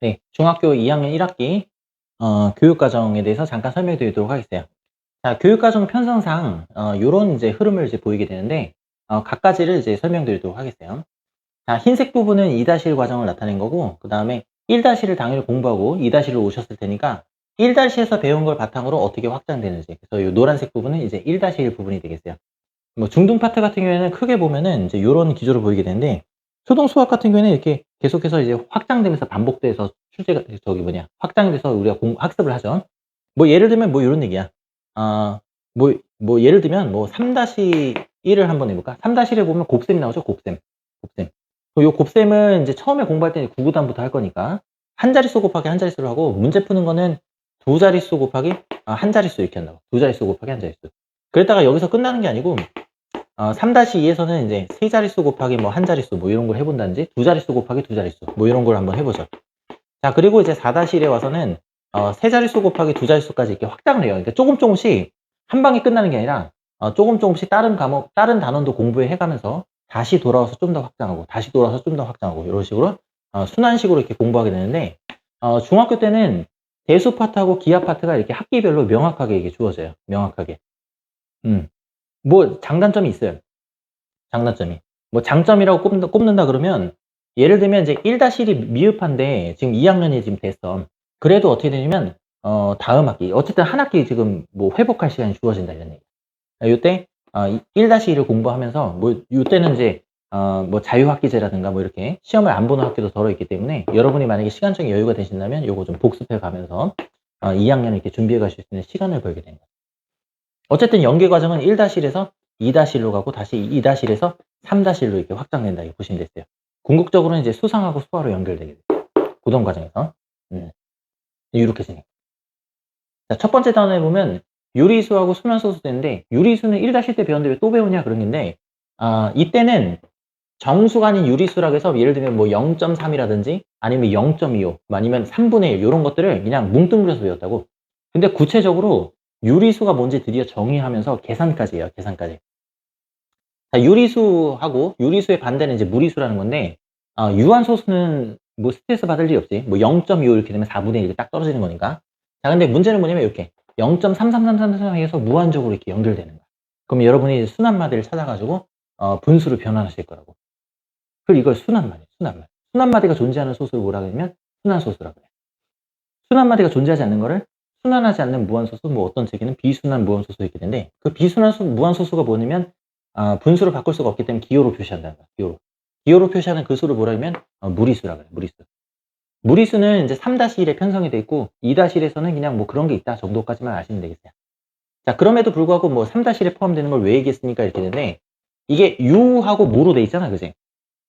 네, 중학교 2학년 1학기 어, 교육과정에 대해서 잠깐 설명드리도록 하겠어요. 자, 교육과정 편성상 어, 이런 이제 흐름을 이제 보이게 되는데 어, 각 가지를 이제 설명드리도록 하겠어요. 자, 흰색 부분은 2-1 과정을 나타낸 거고 그 다음에 1-1을 당연히 공부하고 2-1을 오셨을 테니까 1-에서 배운 걸 바탕으로 어떻게 확장되는지 그래서 이 노란색 부분은 이제 1-1 부분이 되겠어요. 뭐 중등 파트 같은 경우에는 크게 보면은 이제 이런 기조를 보이게 되는데 초등 수학 같은 경우에는 이렇게 계속해서 이제 확장되면서 반복돼서 출제가 저기 뭐냐 확장이 돼서 우리가 공, 학습을 하죠. 뭐 예를 들면 뭐 이런 얘기야. 아, 뭐, 뭐 예를 들면 뭐 3-1을 한번 해볼까? 3-1에 보면 곱셈이 나오죠. 곱셈. 곱셈. 요 곱셈은 이제 처음에 공부할 때는 구구단부터 할 거니까 한 자릿수 곱하기 한 자릿수로 하고 문제 푸는 거는 두 자릿수 곱하기 아, 한 자릿수 이렇게 한다고. 두 자릿수 곱하기 한 자릿수. 그랬다가 여기서 끝나는 게 아니고 어, 3-2에서는 이제 세 자릿수 곱하기 뭐 한 자릿수 뭐 이런 걸 해본다든지 두 자릿수 곱하기 두 자릿수 뭐 이런 걸 한번 해보죠. 자 그리고 이제 4-1에 와서는 어, 세 자릿수 곱하기 두 자릿수까지 이렇게 확장을 해요. 그러니까 조금 조금씩 한 방에 끝나는 게 아니라 어, 조금 조금씩 다른 과목, 다른 단원도 공부해 가면서 다시 돌아와서 좀 더 확장하고 다시 돌아와서 좀 더 확장하고 이런 식으로 어, 순환식으로 이렇게 공부하게 되는데 어, 중학교 때는 대수 파트하고 기하 파트가 이렇게 학기별로 명확하게 이게 주어져요. 명확하게. 음. 뭐 장단점이 있어요. 장단점이. 뭐 장점이라고 꼽는다, 꼽는다 그러면 예를 들면 이제 1-1이 미흡한데 지금 2학년이 지금 됐어. 그래도 어떻게 되냐면 어, 다음 학기 어쨌든 한 학기 지금 뭐 회복할 시간이 주어진다 이런 얘기. 이때 어, 1-1을 공부하면서 뭐 이때는 이제 어, 뭐 자유학기제라든가 뭐 이렇게 시험을 안 보는 학교도 덜어 있기 때문에 여러분이 만약에 시간적인 여유가 되신다면 요거 좀 복습해 가면서 어, 2학년 이렇게 준비해 가실 수 있는 시간을 벌게 됩니다. 어쨌든 연계 과정은 1-1에서 2-1로 가고 다시 2-1에서 3-1로 이렇게 확장된다 이렇게 보시면 됐어요. 궁극적으로는 이제 수상하고 수화로 연결되게 돼요. 고등 과정에서. 음. 이렇게 진행. 자, 첫 번째 단원에 보면 유리수하고 수면소수 되는데 유리수는 1-1때 배웠는데 왜 또 배우냐 그런 건데 아, 이때는 정수가 아닌 유리수라고 해서 예를 들면 뭐 0.3이라든지 아니면 0.25 아니면 3분의 1 이런 것들을 그냥 뭉뚱그려서 배웠다고. 근데 구체적으로 유리수가 뭔지 드디어 정의하면서 계산까지 해요. 계산까지. 자, 유리수하고 유리수의 반대는 이제 무리수라는 건데 어, 유한소수는 뭐 스트레스 받을 일이 없지. 뭐 0.25 이렇게 되면 4분의 1이 딱 떨어지는 거니까. 자, 근데 문제는 뭐냐면 이렇게 0.3333해서 무한적으로 이렇게 연결되는 거야. 그럼 여러분이 순환마디를 찾아가지고 어, 분수를 변환하실 거라고. 그리고 이걸 순환마디, 순환마디. 순환마디가 존재하는 소수를 뭐라 그러냐면 순환소수라고 그래. 순환마디가 존재하지 않는 거를 순환하지 않는 무한소수, 뭐 어떤 책에는 비순환 무한소수 이렇게 되는데 그 비순환 소, 무한소수가 뭐냐면 아, 분수를 바꿀 수가 없기 때문에 기호로 표시한다는 거야. 기호로. 기호로 표시하는 그 수를 뭐라 하면 어, 무리수라 그래. 무리수. 무리수는 이제 3-1에 편성이 돼 있고 2-1에서는 그냥 뭐 그런 게 있다 정도까지만 아시면 되겠어요. 자, 그럼에도 불구하고 뭐 3-1에 포함되는 걸 왜 얘기했으니까 이렇게 되는데 이게 유하고 무로 돼 있잖아. 그지?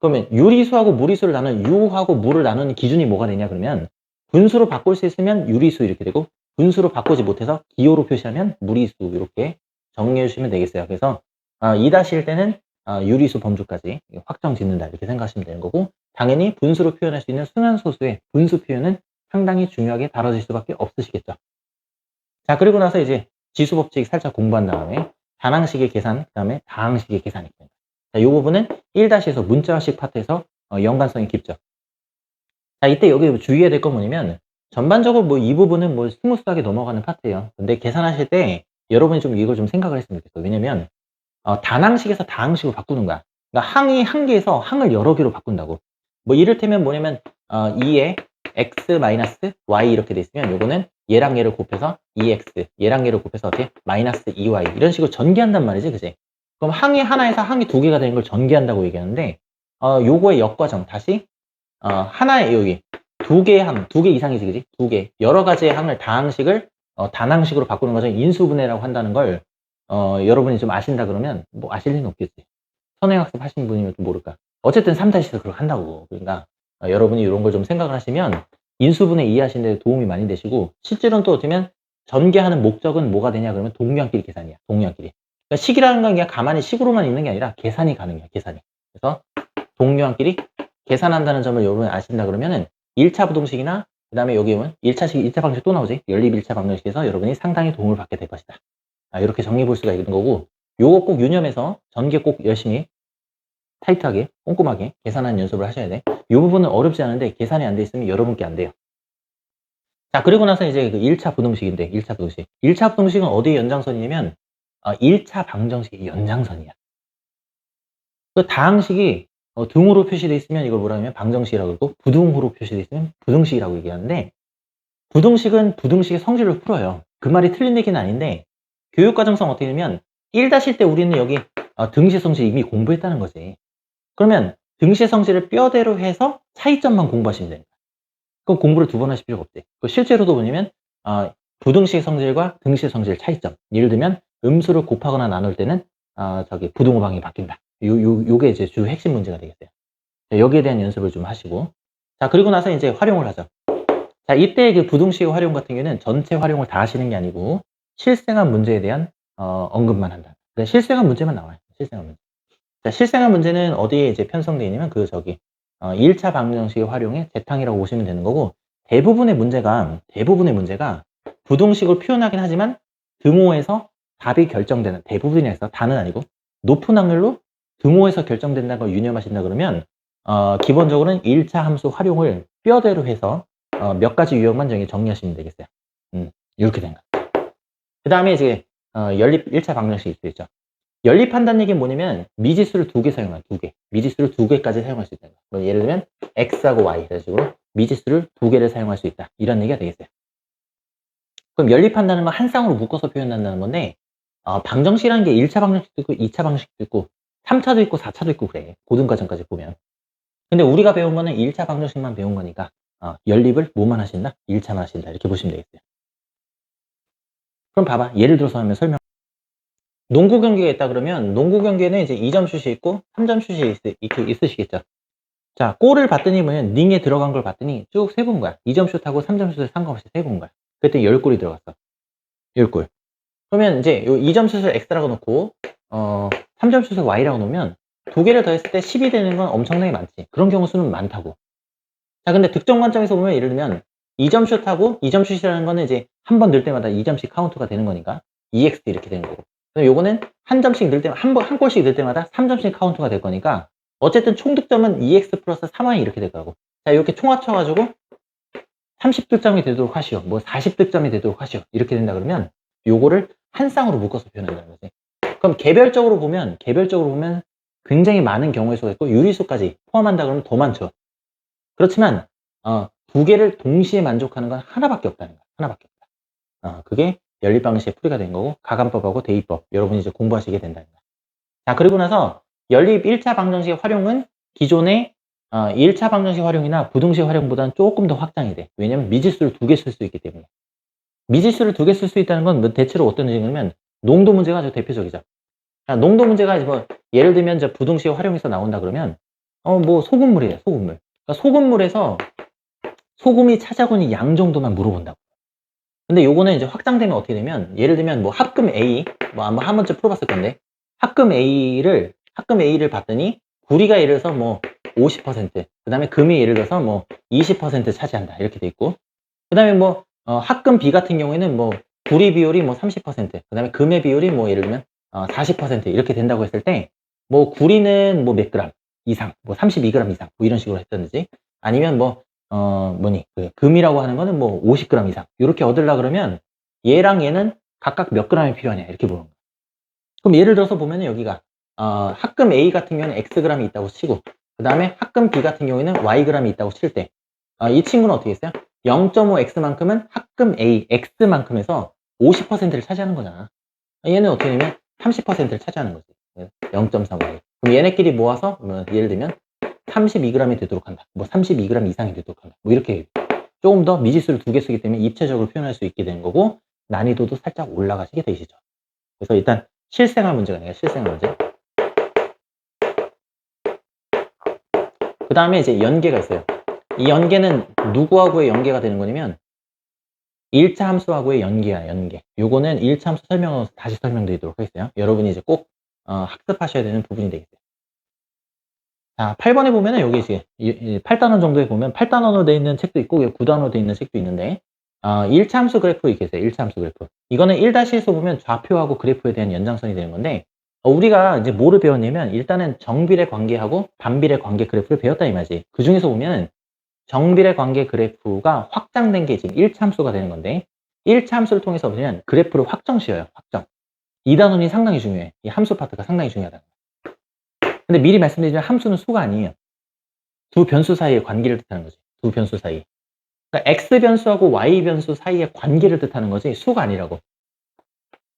그러면 유리수하고 무리수를 나눈 유하고 무를 나누는 기준이 뭐가 되냐 그러면 분수로 바꿀 수 있으면 유리수 이렇게 되고 분수로 바꾸지 못해서 기호로 표시하면 무리수 이렇게 정리해 주시면 되겠어요. 그래서 어, 2-1 때는 어, 유리수 범주까지 확정 짓는다 이렇게 생각하시면 되는 거고 당연히 분수로 표현할 수 있는 순환소수의 분수 표현은 상당히 중요하게 다뤄질 수밖에 없으시겠죠. 자 그리고 나서 이제 지수 법칙 살짝 공부한 다음에 단항식의 계산 그 다음에 다항식의 계산이 됩니다. 자, 이 부분은 1-에서 문자식 파트에서 어, 연관성이 깊죠. 자 이때 여기 주의해야 될 건 뭐냐면 전반적으로 뭐 이 부분은 뭐 스무스하게 넘어가는 파트예요. 근데 계산하실 때 여러분이 좀 이걸 좀 생각을 했으면 좋겠어. 왜냐면 어, 단항식에서 다항식으로 바꾸는 거야. 그러니까 항이 한 개에서 항을 여러 개로 바꾼다고. 뭐 이를테면 뭐냐면 어, 2에 x 마이너스 y 이렇게 돼 있으면 요거는 얘랑 얘를 곱해서 2x 얘랑 얘를 곱해서 어떻게 마이너스 2y 이런 식으로 전개한단 말이지 그지 그럼 항이 하나에서 항이 두 개가 되는 걸 전개한다고 얘기하는데 어 요거의 역과정 다시 어 하나의 여기 두 개의 항, 두 개 이상이지, 그지? 두 개. 여러 가지의 항을 다항식을 어, 단항식으로 바꾸는 과정 인수분해라고 한다는 걸 어, 여러분이 좀 아신다 그러면 뭐 아실 리는 없겠지. 선행학습 하신 분이면 좀 모를까. 어쨌든 3-1에서 그렇게 한다고. 그러니까 어, 여러분이 이런 걸 좀 생각을 하시면 인수분해 이해하시는 데 도움이 많이 되시고 실제로는 또 어쩌면 전개하는 목적은 뭐가 되냐 그러면 동류한끼리 계산이야. 동류한끼리. 그러니까 식이라는 건 그냥 가만히 식으로만 있는 게 아니라 계산이 가능해. 계산이. 그래서 동류한끼리 계산한다는 점을 여러분이 아신다 그러면은 1차 부동식이나 그 다음에 여기 오면 1차식, 1차 방식 또 나오지. 연립 1차 방정식에서 여러분이 상당히 도움을 받게 될 것이다. 아, 이렇게 정리해 볼 수가 있는 거고 요거 꼭 유념해서 전개 꼭 열심히 타이트하게, 꼼꼼하게 계산하는 연습을 하셔야 돼. 이 부분은 어렵지 않은데 계산이 안 돼 있으면 여러분께 안 돼요. 자, 그리고 나서 이제 그 1차 부등식인데, 1차 부등식. 1차 부등식은 어디의 연장선이냐면, 어, 1차 방정식의 연장선이야. 그 다항식이 어, 등호로 표시되어 있으면 이걸 뭐라 하면 방정식이라고 그러고, 부등호로 표시되어 있으면 부등식이라고 얘기하는데, 부등식은 부등식의 성질을 풀어요. 그 말이 틀린 얘기는 아닌데, 교육과정상 어떻게 되면, 1다실 때 우리는 여기 어, 등식 성질 이미 공부했다는 거지. 그러면 등식 성질을 뼈대로 해서 차이점만 공부하시면 됩니다. 그럼 공부를 두 번 하실 필요가 없대. 그 실제로도 뭐냐면 어, 부등식 성질과 등식 성질 차이점. 예를 들면 음수를 곱하거나 나눌 때는 어, 저기 부등호방이 바뀐다. 요, 요, 요게 이제 주 핵심 문제가 되겠어요. 자, 여기에 대한 연습을 좀 하시고. 자, 그리고 나서 이제 활용을 하죠. 자, 이때 그 부등식의 활용 같은 경우에는 전체 활용을 다 하시는 게 아니고 실생활 문제에 대한 어, 언급만 한다. 그러니까 실생활 문제만 나와요. 실생활 문제. 자, 실생활 문제는 어디에 이제 편성되어 있냐면 그 저기 어, 1차 방정식의 활용에 재탕이라고 보시면 되는 거고 대부분의 문제가 대부분의 문제가 부등식을 표현하긴 하지만 등호에서 답이 결정되는 대부분에서 다는 아니고 높은 확률로 등호에서 결정된다는 걸 유념하신다 그러면 어, 기본적으로는 1차 함수 활용을 뼈대로 해서 어, 몇 가지 유형만 정리, 정리하시면 되겠어요. 음, 이렇게 된 거. 그 다음에 이제 어, 연립 1차 방정식이 있죠. 연립한다는 얘기는 뭐냐면 미지수를 두 개 사용한 두 개. 미지수를 두 개까지 사용할 수 거. 뭐 예를 들면 x하고 y 이런 식으로 미지수를 두 개를 사용할 수 있다. 이런 얘기가 되겠어요. 그럼 연립한다는 건 한 쌍으로 묶어서 표현한다는 건데 어, 방정식이라는 게 1차 방정식도 있고 2차 방정식도 있고 3차도 있고 4차도 있고 그래. 고등과정까지 보면. 근데 우리가 배운 거는 1차 방정식만 배운 거니까 어, 연립을 뭐만 하신다? 1차만 하신다. 이렇게 보시면 되겠어요. 그럼 봐봐. 예를 들어서 하면 설명. 농구 경기가 있다 그러면 농구 경기에는 이제 2점 슛이 있고 3점 슛이 있, 으시겠죠 자, 골을 봤더니 뭐냐면 링에 들어간 걸 봤더니 쭉 세본 거야. 2점 슛하고 3점 슛을 상관없이 세본 거야. 그때 10골이 들어갔어. 10골. 그러면 이제 요 2점 슛을 X라고 놓고 어, 3점 슛을 Y라고 놓으면 두 개를 더했을 때 10이 되는 건 엄청나게 많지. 그런 경우 수는 많다고. 자, 근데 득점 관점에서 보면 예를 들면 2점 슛하고 2점 슛이라는 거는 이제 한 번 넣을 때마다 2점씩 카운트가 되는 거니까 EX 이렇게 되는 거고. 요거는 한 점씩 넣을 때마다 한, 번, 한 골씩 넣을 때마다 3점씩 카운트가 될 거니까 어쨌든 총 득점은 EX 플러스 3Y 이렇게 될 거고. 자, 이렇게 총 합쳐가지고 30득점이 되도록 하시오. 뭐 40득점이 되도록 하시오. 이렇게 된다 그러면 요거를 한 쌍으로 묶어서 표현한다는 거지. 그럼 개별적으로 보면, 개별적으로 보면 굉장히 많은 경우의 수가 있고 유리수까지 포함한다 그러면 더 많죠. 그렇지만 어, 두 개를 동시에 만족하는 건 하나밖에 없다는 거야. 하나밖에 없다. 어, 그게 연립 방식의 풀이가 된 거고 가감법하고 대입법 여러분이 이제 공부하시게 된다는 거야. 자 그리고 나서 연립 1차 방정식의 활용은 기존의 어, 1차 방정식 활용이나 부등식 활용보다는 조금 더 확장이 돼. 왜냐면 미지수를 두 개 쓸 수 있기 때문에. 미지수를 두 개 쓸 수 있다는 건뭐 대체로 어떤 의미냐면 농도 문제가 아주 대표적이죠. 자, 농도 문제가 뭐 예를 들면 저 부등식 활용해서 나온다 그러면 어 뭐 소금물이에요. 소금물. 그러니까 소금물에서 소금이 찾아오는 양 정도만 물어본다고. 근데 요거는 이제 확장되면 어떻게 되면 예를 들면 뭐 합금 A 뭐 아마 한 번쯤 풀어봤을 건데 합금 A를 합금 A를 봤더니 구리가 예를 들어서 뭐 50%, 그 다음에 금이 예를 들어서 뭐 20% 차지한다. 이렇게 돼 있고. 그 다음에 뭐, 어, 합금 B 같은 경우에는 뭐, 구리 비율이 뭐 30%, 그 다음에 금의 비율이 뭐 예를 들면 어, 40% 이렇게 된다고 했을 때, 뭐, 구리는 뭐 몇 그램 이상, 뭐 32g 이상, 뭐 이런 식으로 했던지, 아니면 뭐, 어, 뭐니, 그 금이라고 하는 거는 뭐 50g 이상, 이렇게 얻으려 그러면 얘랑 얘는 각각 몇 g이 필요하냐, 이렇게 보는 거예요. 그럼 예를 들어서 보면 여기가 어, 합금 A 같은 경우는 Xg이 있다고 치고 그 다음에 합금 B 같은 경우에는 Yg이 있다고 칠때이 어, 친구는 어떻게 했어요? 0.5X만큼은 합금 A, X만큼에서 50%를 차지하는 거잖아. 얘는 어떻게 되면 30%를 차지하는 거지. 0.3Y. 그럼 얘네끼리 모아서 뭐 예를 들면 32g이 되도록 한다. 뭐 32g 이상이 되도록 한다. 뭐 이렇게 조금 더 미지수를 두 개 쓰기 때문에 입체적으로 표현할 수 있게 되는 거고 난이도도 살짝 올라가시게 되시죠. 그래서 일단 실생활 문제가 아니라 실생활 문제. 그 다음에 이제 연계가 있어요. 이 연계는 누구하고의 연계가 되는 거냐면 1차 함수하고의 연계야, 연계. 요거는 1차 함수 설명으로 다시 설명드리도록 하겠어요. 여러분이 이제 꼭 어, 학습하셔야 되는 부분이 되겠어요. 자, 8번에 보면은 여기 이제 8단원 정도에 보면 8단원으로 되어 있는 책도 있고 9단원으로 되어 있는 책도 있는데 어, 1차 함수 그래프 이렇게 있어요. 1차 함수 그래프. 이거는 1-1에서 보면 좌표하고 그래프에 대한 연장선이 되는 건데 어, 우리가 이제 뭐를 배웠냐면 일단은 정비례 관계하고 반비례 관계 그래프를 배웠다 이 말이지. 그 중에서 보면 정비례 관계 그래프가 확장된 게 지금 1차 함수가 되는 건데 1차 함수를 통해서 보면 그래프를 확정 씌워요. 확정. 이 단원이 상당히 중요해. 이 함수 파트가 상당히 중요하다. 근데 미리 말씀드리지만 함수는 수가 아니에요. 두 변수 사이의 관계를 뜻하는 거지. 두 변수 사이. 그러니까 x 변수하고 y 변수 사이의 관계를 뜻하는 거지 수가 아니라고.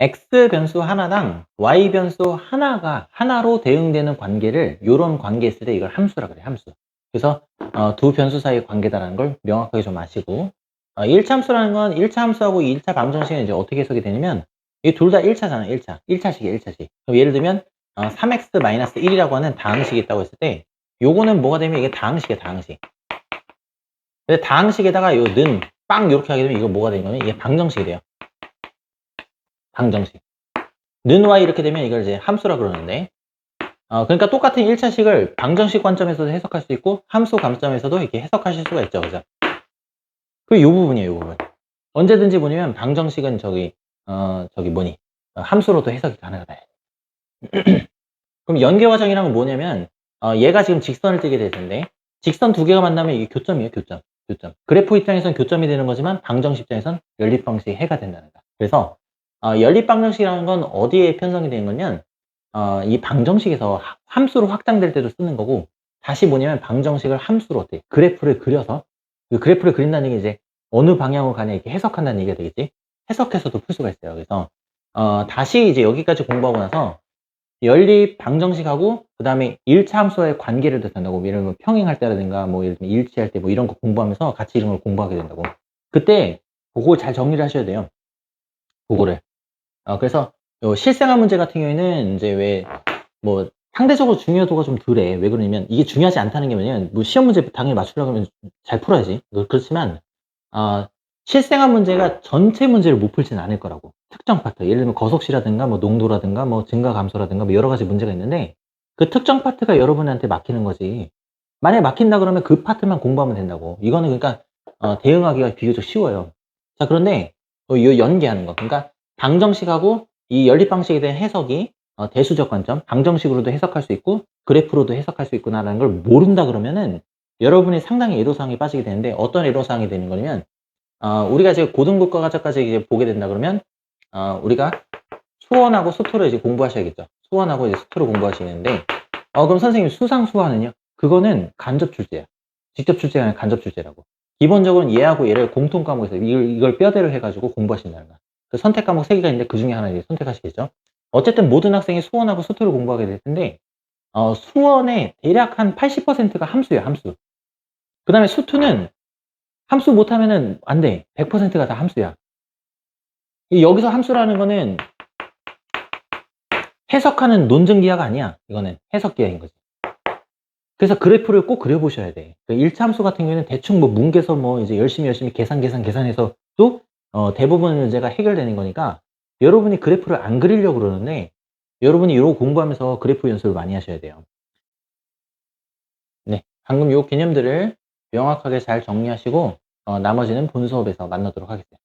x 변수 하나당 y 변수 하나가 하나로 대응되는 관계를 이런 관계 있을 때 이걸 함수라 그래 함수. 그래서 어, 두 변수 사이의 관계다라는 걸 명확하게 좀 아시고 어, 1차 함수라는 건 1차 함수하고 2차 방정식은 이제 어떻게 해석이 되냐면 이 둘 다 1차잖아 1차. 1차식이야 1차식. 그럼 예를 들면 어, 3x-1이라고 하는 다항식이 있다고 했을 때 요거는 뭐가 되면 이게 다항식이야 다항식. 근데 다항식에다가 요 는 빵 이렇게 하게 되면 이거 뭐가 되는 거면 이게 방정식이 돼요. 방정식. 는 y 이렇게 되면 이걸 이제 함수라 그러는데 어, 그러니까 똑같은 1차식을 방정식 관점에서도 해석할 수 있고 함수 관점에서도 이렇게 해석하실 수가 있죠 그죠? 그요 부분이에요 요 부분. 언제든지 뭐냐면 방정식은 저기 어 저기 뭐니? 어, 함수로도 해석이 가능하다. 그럼 연계 과정이란 건 뭐냐면 어, 얘가 지금 직선을 띄게 될 텐데 직선 두 개가 만나면 이게 교점이에요 교점. 교점. 그래프 입장에선 교점이 되는 거지만 방정식 입장에선 연립 방식이 해가 된다는 거 그래서 어, 연립 방정식이라는 건 어디에 편성이 되는 거냐면 어, 이 방정식에서 하- 함수로 확장될 때도 쓰는 거고 다시 뭐냐면 방정식을 함수로 어때? 그래프를 그려서 그 그래프를 그린다는 게 이제 어느 방향으로 가냐 이렇게 해석한다는 얘기가 되겠지? 해석해서도 풀 수가 있어요. 그래서 어, 다시 이제 여기까지 공부하고 나서 연립 방정식하고 그 다음에 1차 함수와의 관계를 뜻한다고 예를 들면 평행할 때라든가 뭐 예를 들면 일치할 때 뭐 이런 거 공부하면서 같이 이런 걸 공부하게 된다고. 그때 그거 잘 정리를 하셔야 돼요. 그거를. 어, 그래서 요 실생활 문제 같은 경우에는 이제 왜 뭐 상대적으로 중요도가 좀 덜해. 왜 그러냐면 이게 중요하지 않다는 게 뭐냐면 뭐 시험 문제 당연히 맞추려고 하면 잘 풀어야지. 그- 그렇지만 어, 실생활 문제가 전체 문제를 못 풀지는 않을 거라고. 특정 파트. 예를 들면 거속시라든가 뭐 농도라든가 뭐 증가 감소라든가 뭐 여러 가지 문제가 있는데 그 특정 파트가 여러분한테 막히는 거지. 만약에 막힌다 그러면 그 파트만 공부하면 된다고. 이거는 그러니까 어, 대응하기가 비교적 쉬워요. 자 그런데 어, 이 연계하는 거. 그러니까 방정식하고 이 연립 방식에 대한 해석이 어, 대수적 관점, 방정식으로도 해석할 수 있고 그래프로도 해석할 수 있구나라는 걸 모른다 그러면은 여러분이 상당히 애로사항이 빠지게 되는데 어떤 애로사항이 되는 거냐면 어, 우리가 이제 고등부과 과정까지 이제 보게 된다 그러면 어, 우리가 수원하고 수토를 이제 공부하셔야겠죠. 수원하고 이제 수토를 공부하시는데 어, 그럼 선생님 수상 수화는요? 그거는 간접 출제야. 직접 출제가 아니라 간접 출제라고. 기본적으로는 얘하고 얘를 공통 과목에서 이걸, 이걸 뼈대로 해가지고 공부하신다는 거야. 그 선택 과목 3개가 있는데 그 중에 하나 이제 선택하시겠죠. 어쨌든 모든 학생이 수원하고 수토를 공부하게 될 텐데 어, 수원의 대략 한 80%가 함수예요, 함수. 그 다음에 수투는 함수 못하면은 안 돼. 100%가 다 함수야. 이 여기서 함수라는 거는 해석하는 논증 기하가 아니야. 이거는 해석 기하인 거지. 그래서 그래프를 꼭 그려보셔야 돼. 그 1차 함수 같은 경우에는 대충 뭐 뭉개서 뭐 이제 열심히 열심히 계산 계산 계산해서 또 어, 대부분 문제가 해결되는 거니까 여러분이 그래프를 안 그리려고 그러는데 여러분이 이거 공부하면서 그래프 연습을 많이 하셔야 돼요. 네, 방금 요 개념들을 명확하게 잘 정리하시고 어, 나머지는 본 수업에서 만나도록 하겠습니다.